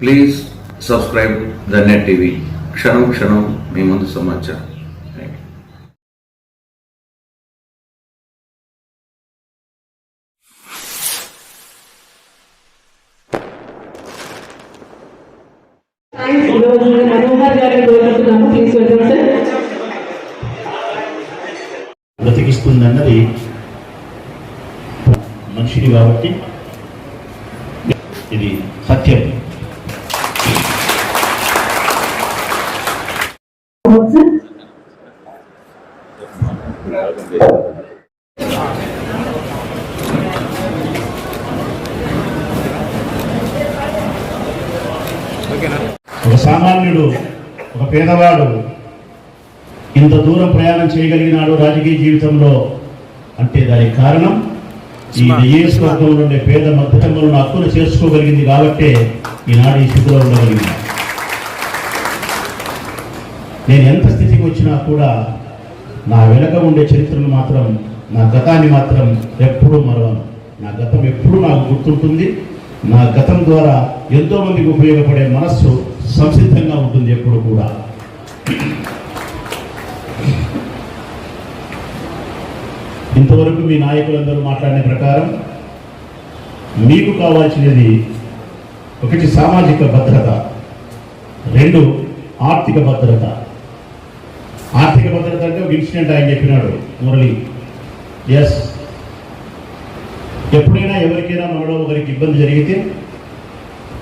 Please subscribe the net TV క్షణం క్షణం మీ ముందు సమాచారం. బ్రతికిస్తుందన్నది మనిషిని కాబట్టి ఇది సత్యం. ఒక సామాన్యుడు ఒక పేదవాడు ఇంత దూరం ప్రయాణం చేయగలిగినాడు రాజకీయ జీవితంలో అంటే దానికి కారణం ఈ నియోజకవర్గంలో ఉండే పేద మధ్యతములను హక్కులు చేసుకోగలిగింది కాబట్టే ఈనాడు ఈ స్థితిలో ఉండగలిగింది. నేను ఎంత స్థితికి వచ్చినా కూడా నా వెనక ఉండే చరిత్రను మాత్రం నా గతాన్ని మాత్రం ఎప్పుడూ మరవను. నా గతం ఎప్పుడూ నాకు గుర్తుంటుంది. నా గతం ద్వారా ఎంతోమందికి ఉపయోగపడే మనస్సు సంసిద్ధంగా ఉంటుంది ఎప్పుడు కూడా. ఇంతవరకు మీ నాయకులందరూ మాట్లాడిన ప్రకారం మీకు కావాల్సినది ఒకటి సామాజిక భద్రత రెండు ఆర్థిక భద్రత. ఆర్థిక భద్రత అంటే ఒక ఇన్సిడెంట్ ఆయన చెప్పినాడు మురళి. ఎస్ ఎప్పుడైనా ఎవరికైనా మనలో ఒకరికి ఇబ్బంది జరిగితే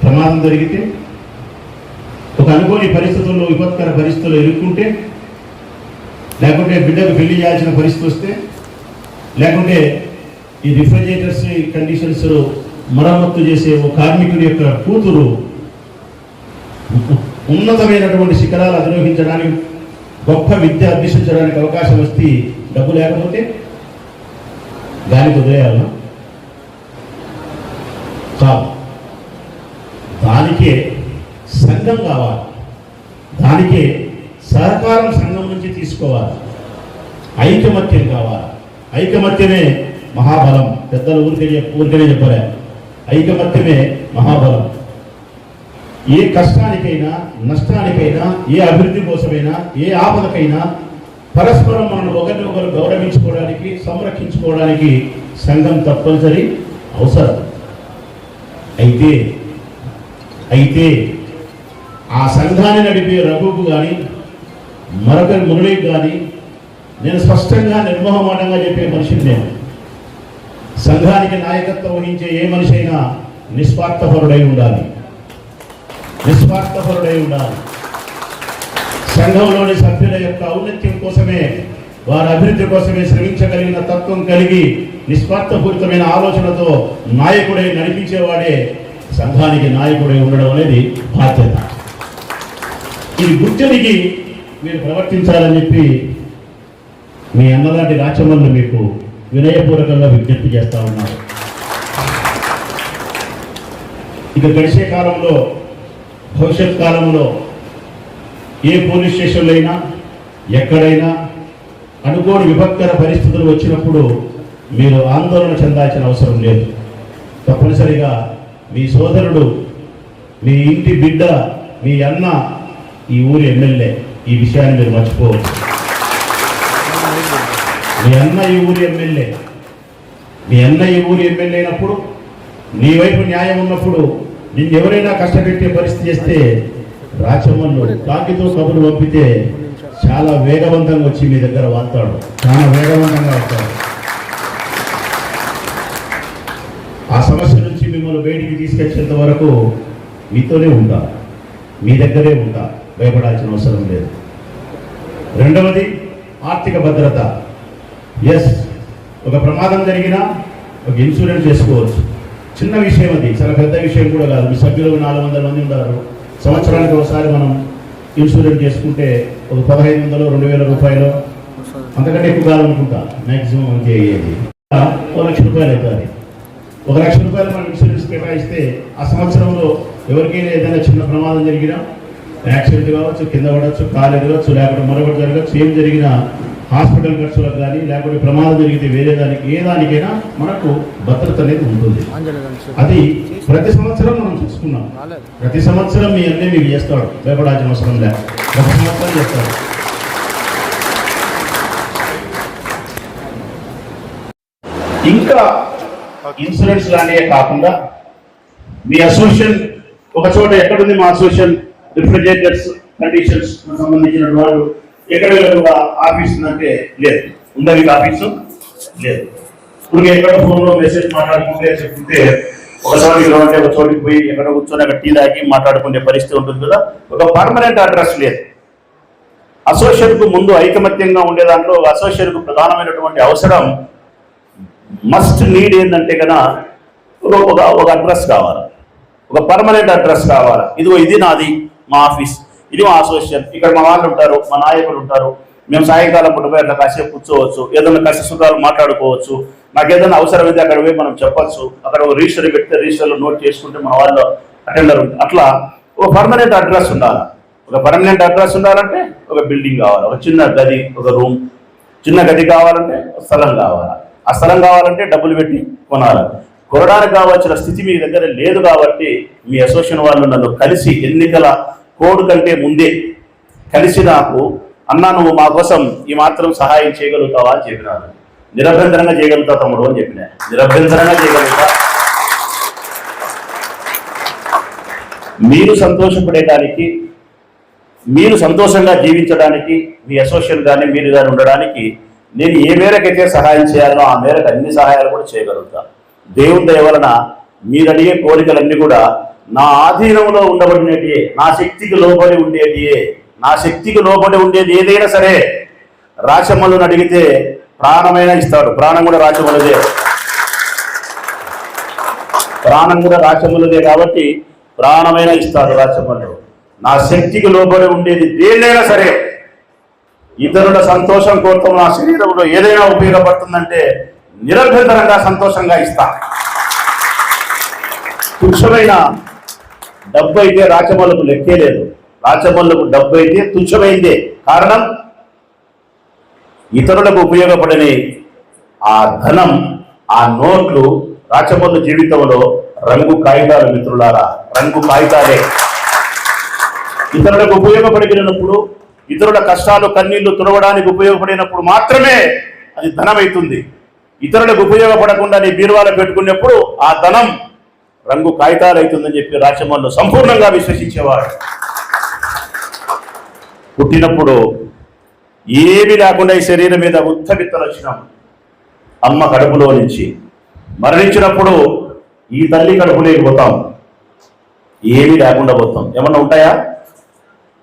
ప్రమాదం జరిగితే ఒక అనుకోని పరిస్థితుల్లో విపత్కర పరిస్థితుల్లో ఇరుక్కుంటే లేకుంటే బిడ్డకు పెళ్ళి చేయాల్సిన పరిస్థితి వస్తే లేకుంటే ఈ రిఫ్రిజిరేటర్స్ కండిషన్స్ మరమ్మత్తు చేసే ఓ కార్మికుడి యొక్క కూతురు ఉన్నతమైనటువంటి శిఖరాలు అధిరోహించడానికి గొప్ప విద్య అభ్యసించడానికి అవకాశం వస్తే డబ్బు లేకపోతే గాలి వదిలేయాలన్నా కాదు దానికే సంఘం కావాలి. దానికే సహకారం సంఘం నుంచి తీసుకోవాలి. ఐకమత్యం కావాలి. ఐకమత్యమే మహాబలం. పెద్దలు ఊరికే ఊరికనే చెప్పలే. ఐకమత్యమే మహాబలం. ఏ కష్టానికైనా నష్టానికైనా ఏ అభివృద్ధి కోసమైనా ఏ ఆపదకైనా పరస్పరం మనం ఒకరిని ఒకరు గౌరవించుకోవడానికి సంరక్షించుకోవడానికి సంఘం తప్పనిసరి అవసరం. అయితే అయితే ఆ సంఘాన్ని నడిపే రఘుకు కానీ మరొక మురళికి కానీ నేను స్పష్టంగా నిర్మోహమాటంగా చెప్పే మనిషిని నేను. సంఘానికి నాయకత్వం వహించే ఏ మనిషి అయినా నిస్వార్థపరుడై ఉండాలి. నిస్వార్థపరుడై ఉండాలి. సంఘంలోని సభ్యుల యొక్క ఔన్నత్యం కోసమే వారి అభివృద్ధి కోసమే శ్రమించగలిగిన తత్వం కలిగి నిస్వార్థపూరితమైన ఆలోచనతో నాయకుడై నడిపించేవాడే సంఘానికి నాయకుడై ఉండడం అనేది బాధ్యత. ఇది గుర్తెరిగి మీరు ప్రవర్తించాలని చెప్పి మీ అన్నలాంటి రాచమల్ని మీకు వినయపూర్వకంగా విజ్ఞప్తి చేస్తా ఉన్నారు ఇక గడిచే కాలంలో భవిష్యత్ కాలంలో ఏ పోలీస్ స్టేషన్లో అయినా ఎక్కడైనా అనుకోని విపత్కర పరిస్థితులు వచ్చినప్పుడు మీరు ఆందోళన చెందాల్సిన అవసరం లేదు. తప్పనిసరిగా మీ సోదరుడు మీ ఇంటి బిడ్డ మీ అన్న ఈ ఊరి ఎమ్మెల్యే ఈ విషయాన్ని మీరు మర్చిపోవచ్చు మీ అన్న ఈ ఊరి ఎమ్మెల్యే మీ అన్న ఈ ఊరి ఎమ్మెల్యే అయినప్పుడు నీ వైపు న్యాయం ఉన్నప్పుడు నిన్ను ఎవరైనా కష్టపెట్టే పరిస్థితి చేస్తే రాచమ్మను కాకితో కబులు పంపితే చాలా వేగవంతంగా వచ్చి మీ దగ్గర వాళ్తాడు చాలా వేగవంతంగా వస్తాడు ఆ సమస్య నుంచి మిమ్మల్ని బయటికి తీసుకొచ్చేంత వరకు మీతోనే ఉంటా. మీ దగ్గరే ఉంటా. భయపడాల్సిన అవసరం లేదు. రెండవది ఆర్థిక భద్రత. ఎస్ ఒక ప్రమాదం జరిగినా ఒక ఇన్సూరెన్స్ చేసుకోవచ్చు. చిన్న విషయం అది చాలా పెద్ద విషయం కూడా కాదు. మీ సభ్యులు నాలుగు వందల మంది ఉన్నారు సంవత్సరానికి ఒకసారి మనం ఇన్సూరెన్స్ చేసుకుంటే ఒక పదహైదు వందలు రెండు వేల రూపాయలు. అంతకంటే ఎక్కువ కాదనుకుంటా మ్యాక్సిమం అంతే అయ్యేది. ఒక లక్ష రూపాయలు అవుతుంది. ఒక లక్ష రూపాయలు మనం ఇన్సూరెన్స్ కేటాయిస్తే ఆ సంవత్సరంలో ఎవరికైనా ఏదైనా చిన్న ప్రమాదం జరిగినా యాక్సిడెంట్ కావచ్చు కింద పడవచ్చు కాలు ఎదగచ్చు లేకపోతే మరొకటి జరగచ్చు ఏం జరిగినా హాస్పిటల్ ఖర్చులకు కానీ లేకపోతే ప్రమాదం జరిగితే వేరే దానికి ఏ దానికైనా మనకు భద్రత అనేది ఉంటుంది. అది ప్రతి సంవత్సరం మనం చూసుకున్నాం. ప్రతి సంవత్సరం మీ అన్నీ మీకు చేస్తాడు. భయపడాల్సిన అవసరం లేదు ప్రతి సంవత్సరం చేస్తాడు. ఇంకా ఇన్సూరెన్స్ లానే కాకుండా మీ అసోసియేషన్ ఒక చోట ఎక్కడుంది మా అసోసియేషన్? రిఫ్రిజరేటర్స్ కండిషన్స్ సంబంధించిన వాళ్ళు ఎక్కడ ఆఫీస్ అంటే లేదు. ఉందా మీకు ఆఫీసు? లేదు. ఇప్పుడు ఎక్కడ ఫోన్లో మెసేజ్ మాట్లాడుకుంటే చెప్తే ఒక అంటే ఒక చోటికి పోయి ఎక్కడ కూర్చొని అక్కడ టీ తాగి మాట్లాడుకునే పరిస్థితి ఉంటుంది కదా. ఒక పర్మనెంట్ అడ్రస్ లేదు. అసోసియేట్కు ముందు ఐకమత్యంగా ఉండే దాంట్లో అసోసియేట్కు ప్రధానమైనటువంటి అవసరం మస్ట్ నీడ్ ఏంటంటే కదా ఒక ఒక ఒక అడ్రస్ కావాలి. ఒక పర్మనెంట్ అడ్రస్ కావాలి. ఇదిగో ఇది నాది మా ఆఫీస్. ఇది మా అసోసియేషన్ ఇక్కడ మా వాళ్ళు ఉంటారు మా నాయకులు ఉంటారు. మేము సాయంకాలం పూట అట్లా కాసేపు కూర్చోవచ్చు ఏదైనా కష్ట సుఖాలు మాట్లాడుకోవచ్చు. నాకు ఏదైనా అవసరం అయితే అక్కడ పోయి మనం చెప్పొచ్చు. అక్కడ ఒక రిజిస్టర్ పెడితే రిజిస్టర్లో నోట్ చేసుకుంటే మన వాళ్ళు అటెండర్ ఉంటుంది అట్లా ఒక పర్మనెంట్ అడ్రస్ ఉండాలి. ఒక పర్మనెంట్ అడ్రస్ ఉండాలంటే ఒక బిల్డింగ్ కావాలి. ఒక చిన్న గది ఒక రూమ్ చిన్న గది కావాలంటే ఒక స్థలం కావాలి. ఆ స్థలం కావాలంటే డబ్బులు పెట్టి కొనాలి. కొనడానికి కావాల్సిన స్థితి మీ దగ్గర లేదు కాబట్టి మీ అసోసియేషన్ వాళ్ళు నన్ను కలిసి ఎన్నికల కోడ్ కంటే ముందే కలిసి నాకు అన్నా నువ్వు మా కోసం ఈ మాత్రం సహాయం చేయగలుగుతావా? అని చెప్పినాను నిరభ్యంతరంగా చేయగలుగుతా తమ్ముడు అని చెప్పిన. నిరభ్యంతరంగా చేయగలుగుతా. మీరు సంతోషపడేటానికి మీరు సంతోషంగా జీవించడానికి మీ అసోసియేషన్ కానీ మీరు కానీ ఉండడానికి నేను ఏ మేరకైతే సహాయం చేయాలో ఆ మేరకు అన్ని సహాయాలు కూడా చేయగలుగుతా. దేవుని దయ వలన మీరు అడిగే కోరికలన్నీ కూడా నా ఆధీనంలో ఉండబడినటియే నా శక్తికి లోబడి ఉండేటియే నా శక్తికి లోబడి ఉండేది ఏదైనా సరే రాచమ్మలను అడిగితే ప్రాణమైనా ఇస్తాడు. ప్రాణం కూడా రాచమ్మలదే ప్రాణం కూడా రాచమ్మలదే కాబట్టి ప్రాణమైన ఇస్తాడు రాచమ్మలు నా శక్తికి లోబడి ఉండేది దేన్నైనా సరే. ఇతరుల సంతోషం కోరుతాం నా శరీరంలో ఏదైనా ఉపయోగపడుతుందంటే నిరభ్యంతరంగా సంతోషంగా ఇస్తా. తుక్షమైన డబ్బు అయితే రాచమల్లకు లెక్కే లేదు. రాచమల్లకు డబ్బు అయితే తుచ్చమైందే. కారణం? ఇతరులకు ఉపయోగపడని ఆ ధనం ఆ నోట్లు రాచమల్లు జీవితంలో రంగు కాగితాలు మిత్రులారా రంగు కాగితాలే. ఇతరులకు ఉపయోగపడినప్పుడు ఇతరుల కష్టాలు కన్నీళ్ళు తుడవడానికి ఉపయోగపడినప్పుడు మాత్రమే అది ధనమవుతుంది ఇతరులకు ఉపయోగపడకుండా నీ బీరువాలో పెట్టుకున్నప్పుడు ఆ ధనం రంగు కాగితాలు అవుతుందని చెప్పి రాచమ్మను సంపూర్ణంగా విశ్వసించేవాడు. పుట్టినప్పుడు ఏమి లేకుండా ఈ శరీరం మీద ఉత్తమిత్తలు వచ్చినాం. అమ్మ కడుపులో నుంచి మరణించినప్పుడు ఈ తల్లి కడుపులోకి పోతాం. ఏమీ లేకుండా పోతాం. ఏమన్నా ఉంటాయా?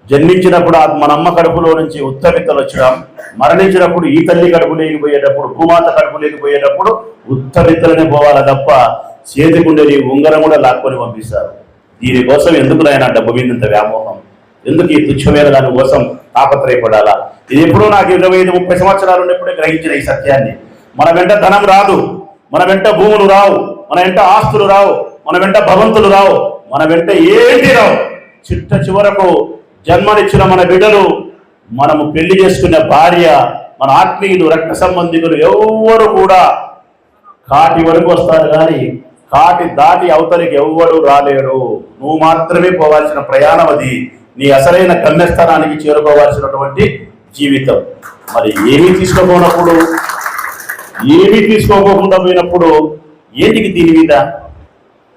జన్మించినప్పుడు మన అమ్మ కడుపులో నుంచి ఉత్తమిత్తలు వచ్చడం మరణించినప్పుడు ఈ తల్లి కడుపు లేకపోయేటప్పుడు భూమాత కడుపు లేకపోయేటప్పుడు ఉత్తబిత్తలనే పోవాలి తప్ప చేతికుండే నీ ఉంగరం కూడా లాక్కొని పంపిస్తారు. దీనికోసం ఎందుకు నాయన డబ్బు మీద వ్యామోహం? ఎందుకు ఈ తుచ్చమైన దాని కోసం తాపత్రయపడాలా? ఇది ఎప్పుడో నాకు ఇరవై ఐదు ముప్పై సంవత్సరాలు ఉన్నప్పుడే గ్రహించిన ఈ సత్యాన్ని. మన వెంట ధనం రాదు. మన వెంట భూములు రావు. మన వెంట ఆస్తులు రావు. మన వెంట భవంతులు రావు. మన వెంట ఏంటి రావు. చిట్ట చివరకు జన్మనిచ్చిన మన బిడ్డలు మనము పెళ్ళి చేసుకున్న భార్య మన ఆత్మీయులు రక్త సంబంధికులు ఎవ్వరు కూడా కాటి వరకు వస్తారు కానీ కాటి దాటి అవతలికి ఎవ్వడు రాలేడు నువ్వు మాత్రమే పోవాల్సిన ప్రయాణం అది. నీ అసలైన గమ్యస్థానానికి చేరుకోవాల్సినటువంటి జీవితం. మరి ఏమీ తీసుకోపోనప్పుడు? ఏమీ తీసుకోపోకుండా పోయినప్పుడు ఏంటికి దీని మీద?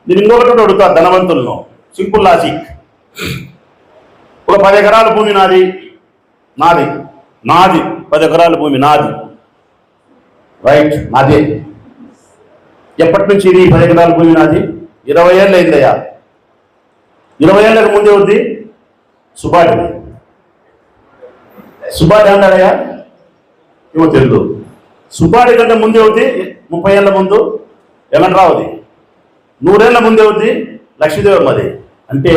నేను ఇంకొకటి అడుగుతా ధనవంతులను. సింపుల్ లాజిక్ ఒక పది ఎకరాల భూమి నాది. నాది. నాది. పది ఎకరాల భూమి నాది. రైట్ నాదే. ఎప్పటి నుంచి ఇది పది ఎకరాల భూమి నాది ఇరవై ఏళ్ళు అయిందయ్యా. ఇరవై ఏళ్ళకి ముందే ఉంది సుబాడి సుబాడి అన్నాడయ్యా ఏమో తెలుగు సుబాడి కంటే ముందే ఉంది ముప్పై ఏళ్ళ ముందు ఏమన్నా రావుది నూరేళ్ళ ముందే ఉంది లక్ష్మీదేవమ్మది అంటే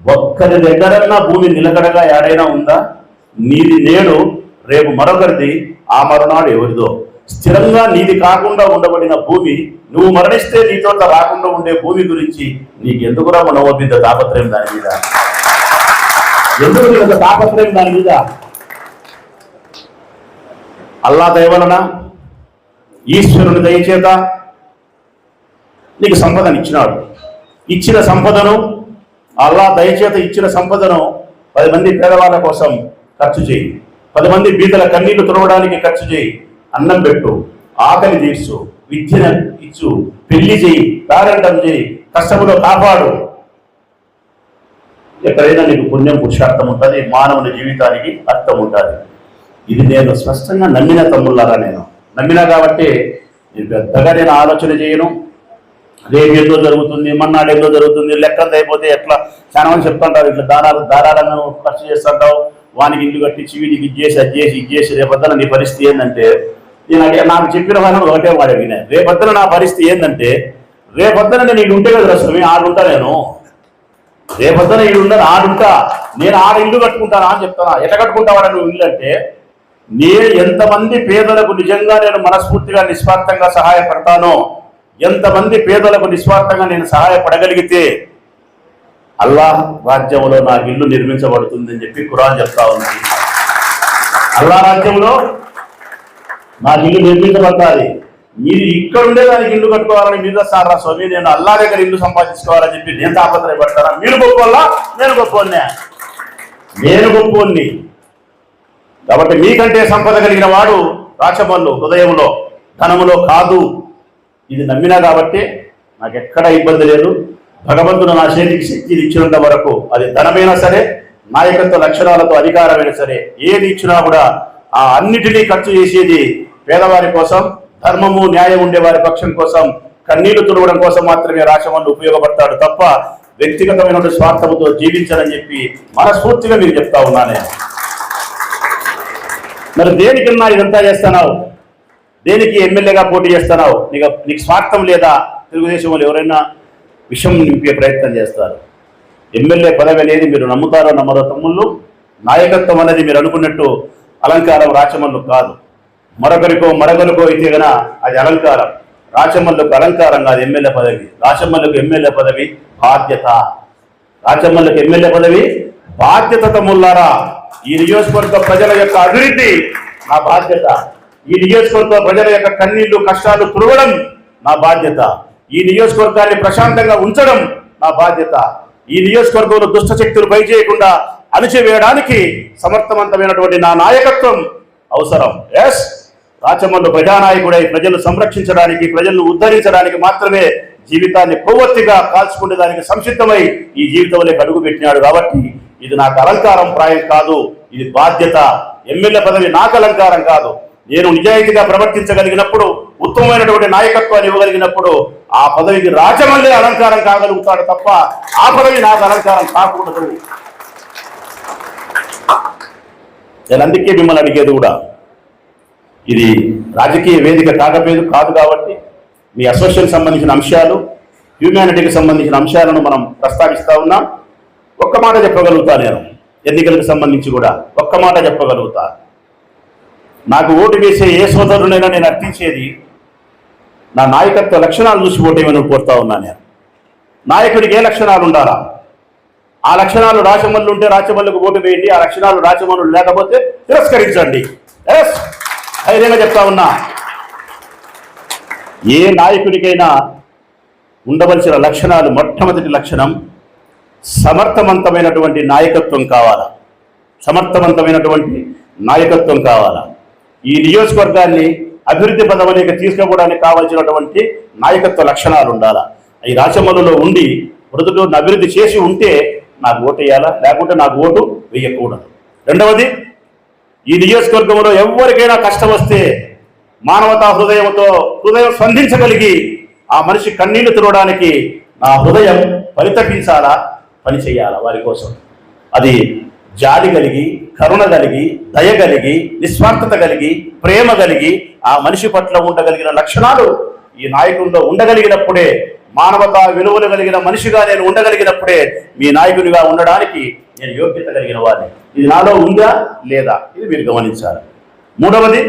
ఒక్కరి దగ్గరన్నా భూమి నిలకడగా ఏడైనా ఉందా? నీది నేడు రేపు మరొకరిది ఆ మరునాడు ఎవరిదో. స్థిరంగా నీది కాకుండా ఉండబడిన భూమి నువ్వు మరణిస్తే నీతో రాకుండా ఉండే భూమి గురించి నీకు ఎందుకురా మనోబిద్ద తాపత్రయం దాని మీద? ఎందుకు నీకు తాపత్రయం దాని మీద? అల్లా దయవలన ఈశ్వరుని దయచేత నీకు సంపదను ఇచ్చినాడు. ఇచ్చిన సంపదను అల్లా దయచేత ఇచ్చిన సంపదను పది మంది పేదవాళ్ళ కోసం ఖర్చు చేయి. పది మంది బీదల కన్నీళ్ళు తుడవడానికి ఖర్చు చేయి. అన్నం పెట్టు ఆకలి తీర్చు విద్యను ఇచ్చు పెళ్ళి చేయి ప్రారంభం చేయి కష్టములో కాపాడు. ఎక్కడైనా నీకు పుణ్యం పురుషార్థం ఉంటుంది మానవుని జీవితానికి అర్థం ఉంటుంది. ఇది నేను స్పష్టంగా నమ్మిన తమ్ముళ్ళారా నేను? నమ్మినా కాబట్టి నేను పెద్దగా నేను ఆలోచన చేయను. రేపు ఏదో జరుగుతుంది మన్నాడు ఏదో జరుగుతుంది లెక్కంత అయిపోతే ఎట్లా? చాలా మంది చెప్తుంటారు ఇట్లా దారాలు దారాలను ఖర్చు చేస్తుంటావు వానికి ఇల్లు కట్టి చివి నీకు ఇది చేసి అది చేసి ఇది చేసి రేపొద్దున నీ పరిస్థితి ఏంటంటే నేను నాకు చెప్పిన వాళ్ళని ఒకటే వాడు అడిగినా రేపొద్దున నా పరిస్థితి ఏంటంటే రేపొద్దున నేను ఇల్లు ఉంటే కదా రసమి ఆడుంటా నేను. రేపొద్దున ఇల్లు ఉండదు ఆడుంటా. నేను ఆడ ఇల్లు కట్టుకుంటానా అని చెప్తానా? ఎట్లా కట్టుకుంటావాడు నువ్వు ఇల్లు అంటే నేను ఎంతమంది పేదలకు నిజంగా నేను మనస్ఫూర్తిగా నిస్వార్థంగా సహాయపడతానో ఎంతమంది పేదలకు నిస్వార్థంగా నేను సహాయపడగలిగితే అల్లాహ్ రాజ్యంలో నాకు ఇల్లు నిర్మించబడుతుందని చెప్పి ఖురాన్ చెప్తా ఉంది. అల్లా రాజ్యంలో నాకు ఇల్లు నిర్మించబడాలి మీరు ఇక్కడ ఉండే దానికి ఇల్లు కట్టుకోవాలని మీరు సారా స్వామి? నేను అల్లా దగ్గర ఇల్లు సంపాదించుకోవాలని చెప్పి నేను తాపత్రయపడతారా? మీరు గొప్ప నేను గొప్ప నేను గొప్పోన్ని. కాబట్టి మీకంటే సంపద కలిగిన వాడు రాచమల్లు హృదయంలో ధనములో కాదు. ఇది నమ్మినా కాబట్టి నాకు ఎక్కడ ఇబ్బంది లేదు. భగవంతుడు నా చేతికి శక్తిని ఇచ్చినంత వరకు అది ధనమైనా సరే నాయకత్వ లక్షణాలతో అధికారమైనా సరే ఏది ఇచ్చినా కూడా ఆ అన్నిటినీ ఖర్చు చేసేది పేదవారి కోసం ధర్మము న్యాయం ఉండే వారి పక్షం కోసం కన్నీళ్ళు తుడవడం కోసం మాత్రమే రాచమల్లు ఉపయోగపడతాడు తప్ప వ్యక్తిగతమైన స్వార్థముతో జీవించాలని చెప్పి మనస్ఫూర్తిగా మీకు చెప్తా ఉన్నాను. మరి దేనికన్నా ఇదంతా చేస్తున్నావు? దేనికి ఎమ్మెల్యేగా పోటీ చేస్తున్నావు? నీకు నీకు స్వార్థం లేదా? తెలుగుదేశం వాళ్ళు ఎవరైనా విషయం నింపే ప్రయత్నం చేస్తారు. ఎమ్మెల్యే పదవి అనేది మీరు నమ్ముతారో నమ్మరో తమ్ముళ్ళు నాయకత్వం అనేది మీరు అనుకున్నట్టు అలంకారం రాచమల్లు కాదు. మరొకరికో మరొకరికో అయితే గన అది అలంకారం. రాచమ్మలకు అలంకారం కాదు ఎమ్మెల్యే పదవి. రాచమ్మలకు ఎమ్మెల్యే పదవి బాధ్యత. రాచమ్మలకు ఎమ్మెల్యే పదవి బాధ్యత తమ్ముళ్ళారా ఈ నియోజకవర్గ ప్రజల యొక్క అభివృద్ధి నా బాధ్యత. ఈ నియోజకవర్గ ప్రజల యొక్క కన్నీళ్ళు కష్టాలు తుడవడం నా బాధ్యత. ఈ నియోజకవర్గాన్ని ప్రశాంతంగా ఉంచడం నా బాధ్యత. ఈ నియోజకవర్గంలో దుష్ట శక్తులు పైచేయకుండా అణిచివేయడానికి సమర్థవంతమైనటువంటి నా నాయకత్వం అవసరం. ఎస్ రాచమల్లు ప్రజానాయకుడై ప్రజలు సంరక్షించడానికి ప్రజలను ఉద్ధరించడానికి మాత్రమే జీవితాన్ని కొవ్వొత్తిగా కాల్చుకునే దానికి సంసిద్ధమై ఈ జీవితంలో అడుగు పెట్టినాడు కాబట్టి ఇది నాకు అలంకారం ప్రాయం కాదు ఇది బాధ్యత. ఎమ్మెల్యే పదవి నాకు అలంకారం కాదు. నేను నిజాయితీగా ప్రవర్తించగలిగినప్పుడు ఉత్తమమైనటువంటి నాయకత్వాన్ని ఇవ్వగలిగినప్పుడు ఆ పదవికి రాజమల్లి అలంకారం కాగలుగుతాడు తప్ప ఆ పదవి నాకు అలంకారం కాకూడదు. నేను అందుకే మిమ్మల్ని అడిగేది కూడా ఇది రాజకీయ వేదిక కాకపోయేది కాదు కాబట్టి మీ అసోసియేషన్ సంబంధించిన అంశాలు హ్యూమానిటీకి సంబంధించిన అంశాలను మనం ప్రస్తావిస్తా ఉన్నాం. ఒక్క మాట చెప్పగలుగుతా నేను. ఎన్నికలకు సంబంధించి కూడా ఒక్క మాట చెప్పగలుగుతా. నాకు ఓటు వేసే ఏ సోదరునైనా నేను అర్థించేది నా నాయకత్వ లక్షణాలు చూసి ఓటేమని కోరుతా ఉన్నా నేను. నాయకుడికి ఏ లక్షణాలు ఉండాలా? ఆ లక్షణాలు రాచమల్లు ఉంటే రాచమల్లుకు ఓటు వేయండి ఆ లక్షణాలు రాచమల్లు లేకపోతే తిరస్కరించండి. ఎస్ ధైర్యంగా చెప్తా ఉన్నా. ఏ నాయకుడికైనా ఉండవలసిన లక్షణాలు మొట్టమొదటి లక్షణం సమర్థవంతమైనటువంటి నాయకత్వం కావాలా? సమర్థవంతమైనటువంటి నాయకత్వం కావాలా? ఈ నియోజకవర్గాన్ని అభివృద్ధి పదవలేక తీసుకోవడానికి కావాల్సినటువంటి నాయకత్వ లక్షణాలు ఉండాలా? ఈ రాచమల్లులో ఉండి మృతుడు అభివృద్ధి చేసి ఉంటే నాకు ఓటు వేయాలా? లేకుంటే నాకు ఓటు వేయకూడదు. రెండవది ఈ నియోజకవర్గంలో ఎవరికైనా కష్టం వస్తే మానవతా హృదయంతో హృదయం స్పందించగలిగి ఆ మనిషి కన్నీళ్ళు తినడానికి నా హృదయం పరితపించాలా పని చేయాలా వారి కోసం? అది జాలి కలిగి కరుణ కలిగి దయ కలిగి నిస్వార్థత కలిగి ప్రేమ కలిగి ఆ మనిషి పట్ల ఉండగలిగిన లక్షణాలు ఈ నాయకుల్లో ఉండగలిగినప్పుడే మానవతా విలువలు కలిగిన మనిషిగా నేను ఉండగలిగినప్పుడే మీ నాయకునిగా ఉండడానికి నేను యోగ్యత కలిగిన వాడిని. ఇది నాలో ఉందా లేదా? ఇది మీరు గమనించాలి. మూడవది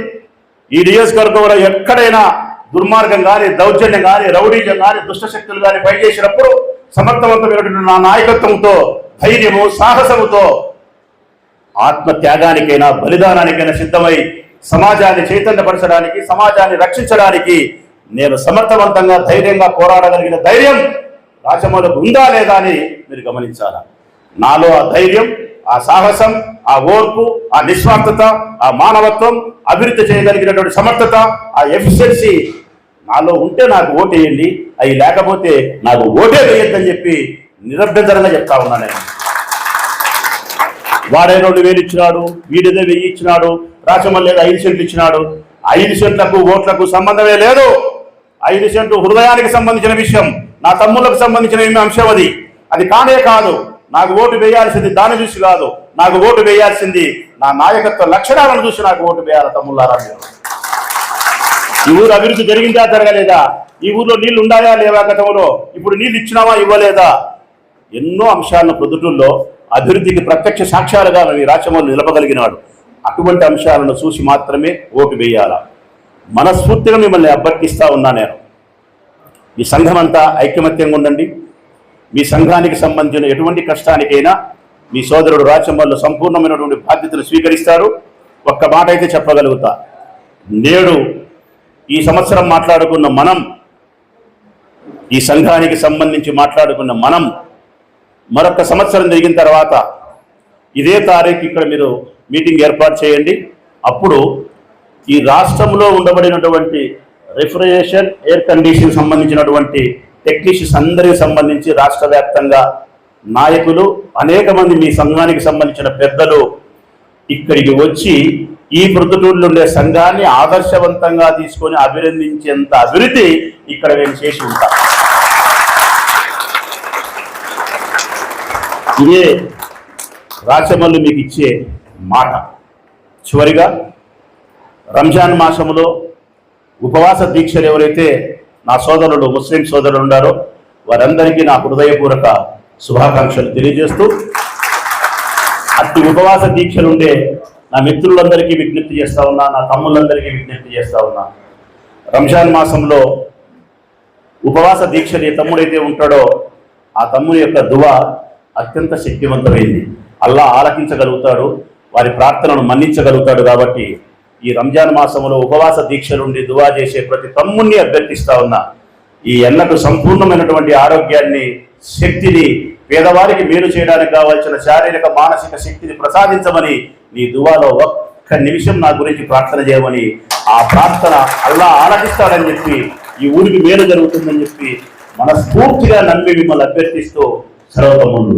ఈ నియోజకవర్గంలో ఎక్కడైనా దుర్మార్గం కానీ దౌర్జన్యం కానీ రౌడీజం కానీ దుష్టశక్తులు కానీ పనిచేసినప్పుడు సమర్థవంతమైనటువంటి నా నాయకత్వంతో ధైర్యము సాహసముతో ఆత్మ త్యాగానికైనా బలిదానానికైనా సిద్ధమై సమాజాన్ని చైతన్యపరచడానికి సమాజాన్ని రక్షించడానికి నేను సమర్థవంతంగా ధైర్యంగా పోరాడగలిగిన ధైర్యం రాజమౌళికి ఉందా లేదా అని మీరు గమనించాలా? నాలో ఆ ధైర్యం ఆ సాహసం ఆ ఓర్పు ఆ నిస్వార్థత ఆ మానవత్వం అభివృద్ధి చేయగలిగినటువంటి సమర్థత ఆ ఎఫిషియన్సీ నాలో ఉంటే నాకు ఓటేయండి అవి లేకపోతే నాకు ఓటే వేయద్దని చెప్పి నిరభ్యంతరంగా చెప్తా ఉన్నా నేను. వాడే రెండు వేలు ఇచ్చినాడు వీడిదే వెయ్యి ఇచ్చినాడు రాచమల్లి ఐదు సెంట్లు ఇచ్చినాడు. ఐదు సెంట్లకు ఓట్లకు సంబంధమే లేదు. ఐదు సెంట్లు హృదయానికి సంబంధించిన విషయం నా తమ్ముళ్ళకు సంబంధించిన ఏమి అంశం అది. అది కానే కాదు. నాకు ఓటు వేయాల్సింది దాన్ని చూసి కాదు నాకు ఓటు వేయాల్సింది నా నాయకత్వ లక్షణాలను చూసి నాకు ఓటు వేయాలి తమ్ముళ్ళారా మీరు? ఈ ఊరు అభివృద్ధి జరిగిందా జరగలేదా? ఈ ఊర్లో నీళ్ళు ఉండాయా లేవా గతంలో? ఇప్పుడు నీళ్ళు ఇచ్చినావా ఇవ్వలేదా? ఎన్నో అంశాలను ప్రొద్దుటూల్లో అభివృద్ధికి ప్రత్యక్ష సాక్ష్యాలుగా ఈ రాచమల్లి నిలపగలిగినాడు. అటువంటి అంశాలను చూసి మాత్రమే ఓటు వేయాల? మనస్ఫూర్తిగా మిమ్మల్ని అభ్యర్థిస్తా ఉన్నా నేను. ఈ సంఘం అంతా ఐకమత్యంగా ఉండండి. మీ సంఘానికి సంబంధించిన ఎటువంటి కష్టానికైనా మీ సోదరుడు రాచమల్లు సంపూర్ణమైనటువంటి బాధ్యతలు స్వీకరిస్తారు. ఒక్క మాట అయితే చెప్పగలుగుతా. నేడు ఈ సంవత్సరం మాట్లాడుకున్న మనం ఈ సంఘానికి సంబంధించి మాట్లాడుకున్న మనం మరొక సంవత్సరం జరిగిన తర్వాత ఇదే తారీఖు ఇక్కడ మీరు మీటింగ్ ఏర్పాటు చేయండి. అప్పుడు ఈ రాష్ట్రంలో ఉండబడినటువంటి రిఫ్రిజరేషన్ ఎయిర్ కండిషన్ సంబంధించినటువంటి టెక్నీషియన్స్ అందరికి సంబంధించి రాష్ట్ర వ్యాప్తంగా నాయకులు అనేక మంది మీ సంఘానికి సంబంధించిన పెద్దలు ఇక్కడికి వచ్చి ఈ ప్రొద్దుటూరులో ఉండే సంఘాన్ని ఆదర్శవంతంగా తీసుకొని అభినందించేంత అభివృద్ధి ఇక్కడ మేము చేసి ఉంటాం. ఇదే రాచమల్లు మీకు ఇచ్చే మాట. చివరిగా రంజాన్ మాసములో ఉపవాస దీక్షలు ఎవరైతే నా సోదరులు ముస్లిం సోదరులు ఉన్నారో వారందరికీ నా హృదయపూర్వక శుభాకాంక్షలు తెలియజేస్తూ అతి ఉపవాస దీక్షలుండే నా మిత్రులందరికీ విజ్ఞప్తి చేస్తా ఉన్నా నా తమ్ముళ్ళందరికీ విజ్ఞప్తి చేస్తా ఉన్నా. రంజాన్ మాసంలో ఉపవాస దీక్షలు ఏ తమ్ముడైతే ఉంటాడో ఆ తమ్ముని యొక్క దువ అత్యంత శక్తివంతమైంది. అల్లా ఆలకించగలుగుతాడు వారి ప్రార్థనను మన్నించగలుగుతాడు కాబట్టి ఈ రంజాన్ మాసంలో ఉపవాస దీక్షలుండి దువా చేసే ప్రతి తమ్ముణ్ణి అభ్యర్థిస్తా ఉన్నా. ఈ ఎన్నకు సంపూర్ణమైనటువంటి ఆరోగ్యాన్ని శక్తిని పేదవారికి మేలు చేయడానికి కావాల్సిన శారీరక మానసిక శక్తిని ప్రసాదించమని నీ దువాలో ఒక్క నిమిషం నా గురించి ప్రార్థన చేయమని ఆ ప్రార్థన అల్లా ఆలకిస్తాడని చెప్పి ఈ ఊరికి మేలు జరుగుతుందని చెప్పి మనస్ఫూర్తిగా నమ్మి మిమ్మల్ని అభ్యర్థిస్తూ సర్వతముందు